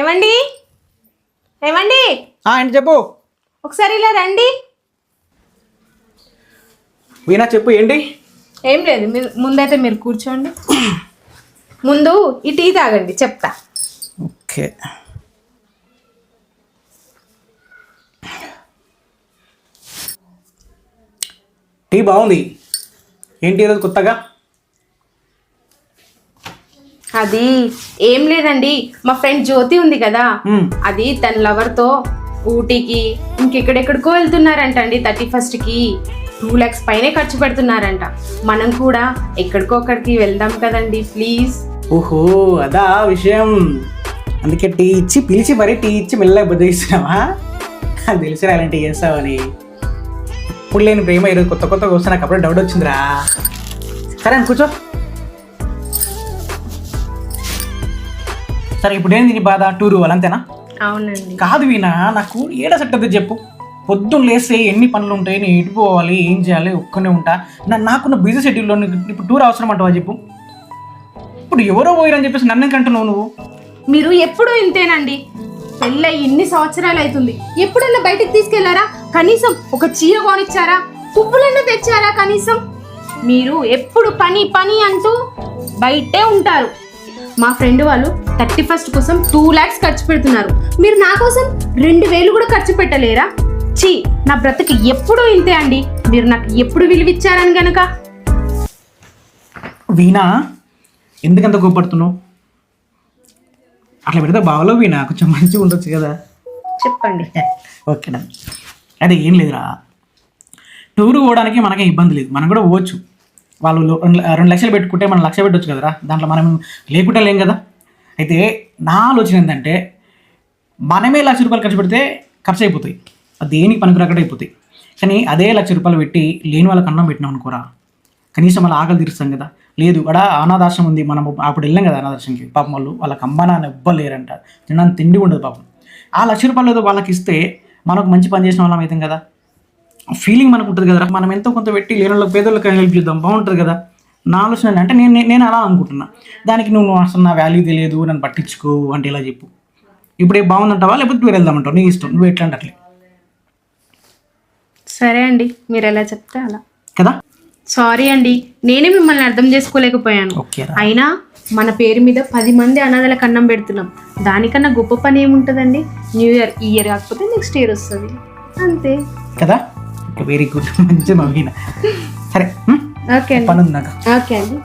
ఏమండి? ఏమండి? ఏంటి చెప్పు. ఒకసారి ఇలా రండి. వీణా చెప్పు ఏంటి? ఏం లేదు మీరు ముందైతే మీరు కూర్చోండి. ముందు ఈ టీ తాగండి చెప్తా. ఓకే. టీ బాగుంది. ఏంటి ఈరోజు కొత్తగా? అది ఏం లేదండి. మా ఫ్రెండ్ జ్యోతి ఉంది కదా. అది తన లవర్తో ఊటీకి ఇంకెక్కడెక్కడికో వెళ్తున్నారంట అండి థర్టీ ఫస్ట్కి. టూ ల్యాక్స్ పైనే ఖర్చు పెడుతున్నారంట. మనం కూడా ఎక్కడికో అక్కడికి వెళ్దాం కదండి ప్లీజ్. ఓహో అదా విషయం. అందుకే టీ ఇచ్చి పిలిచి మరీ టీ ఇచ్చి మెల్లగా బుద్ధిస్తున్నావా నాకు తెలిసి అలాంటి చేస్తావని. ఇప్పుడు లేని ప్రేమ ఈరోజు కొత్త కొత్తగా వస్తే నాకు అప్పుడే డౌట్ వచ్చిందిరా. సరే అని కూర్చో. సరే ఇప్పుడు ఏంది నీ బాధ? టూరు వాళ్ళంతేనా అవునండి. కాదు వీణా నాకు ఏడ సెట్ అవుతుంది చెప్పు. పొద్దున్న లేస్తే ఎన్ని పనులు ఉంటాయి నేను ఎటు పోవాలి ఏం చేయాలి ఒక్కనే ఉంటా. నా నాకున్న బిజీ షెడ్యూల్లో ఇప్పుడు టూర్ అవసరం అంటావా చెప్పు? ఇప్పుడు ఎవరో పోయిరని చెప్పేసి నన్ను ఎందుకంటున్నావు నువ్వు? మీరు ఎప్పుడు ఇంతేనండి. పెళ్ళై ఇన్ని సంవత్సరాలు అవుతుంది? ఎప్పుడన్నా బయటికి తీసుకెళ్ళారా? కనీసం ఒక చీర కొనిచ్చారా? పువ్వులన్నా తెచ్చారా కనీసం? మీరు ఎప్పుడు పని పని అంటూ బయటే ఉంటారు. మా ఫ్రెండ్ వాళ్ళు థర్టీ ఫస్ట్ కోసం టూ ల్యాక్స్ ఖర్చు పెడుతున్నారు. మీరు నా కోసం రెండు వేలు కూడా ఖర్చు పెట్టలేరా? చీ నా బ్రతుకు ఎప్పుడూ ఇంతే అండి. మీరు నాకు ఎప్పుడు విలువిచ్చారని గనక. వీణా ఎందుకంత కోపడుతున్నావు? అట్లా పెడితే బావలో వీణా కొంచెం మంచిగా ఉండొచ్చు కదా. చెప్పండి. ఓకేనా అదే ఏం లేదురా. టూర్ పోవడానికి మనకేం ఇబ్బంది లేదు. మనం కూడా పోవచ్చు. వాళ్ళు రెండు లక్షలు పెట్టుకుంటే మనం లక్ష పెట్టవచ్చు కదరా? దాంట్లో మనం లేకుండా లేం కదా? అయితే నా ఆలోచన ఏంటంటే మనమే లక్ష రూపాయలు ఖర్చు పెడితే ఖర్చు అయిపోతాయి అది దేనికి పనికిరాకట అయిపోతాయి. కానీ అదే లక్ష రూపాయలు పెట్టి లేని వాళ్ళకి అన్నం పెట్టినాం అనుకోరా? కనీసం వాళ్ళ ఆకలి తీరుస్తాం కదా? లేదు అక్కడ అనాథాశ్రమం ఉంది మనం అప్పుడు వెళ్ళాం కదా అనాథాశ్రమంకి. పాపం వాళ్ళు వాళ్ళకి అమ్మ నాన్న ఎవ్వలేరంట తినడానికి తిండి ఉండదు పాపం. ఆ లక్ష రూపాయలు వాళ్ళకి ఇస్తే మనకు మంచి పని చేసిన వాళ్ళం అవుతాం కదా? ఫీలింగ్ మనకు ఉంటుంది కదా మనం ఎంతో కొంత పెట్టి లేని వాళ్ళకి పేదోళ్ళకి హెల్ప్ చేద్దాం బాగుంటుంది కదా. నా ఆలోచన? అంటే నేను నేను- అలా అనుకుంటున్నా. దానికి నువ్వు అసలు నా వాల్యూ తెలియదు నన్ను పట్టించుకో అంటే ఇలా చెప్పు. ఇప్పుడు ఏ బాగుందంటావా లేకపోతే టూర్ వెళ్దామంటావు నీ ఇష్టం నువ్వు ఎట్లా అంటే అట్లే? సరే అండి మీరు ఎలా చెప్తే అలా. కదా? సారీ అండి నేనే మిమ్మల్ని అర్థం చేసుకోలేకపోయాను. అయినా మన పేరు మీద పది మంది అనాథలకు అన్నం పెడుతున్నాం. దానికన్నా గొప్ప పని ఏముంటుందండి? న్యూ ఇయర్ ఈ ఇయర్ కాకపోతే నెక్స్ట్ ఇయర్ వస్తుంది. అంతే. కదా? వెరీ గుడ్ మంచిగా నవ్విన సరే? ఓకే పని ఉంది నాకు ఓకే అండి.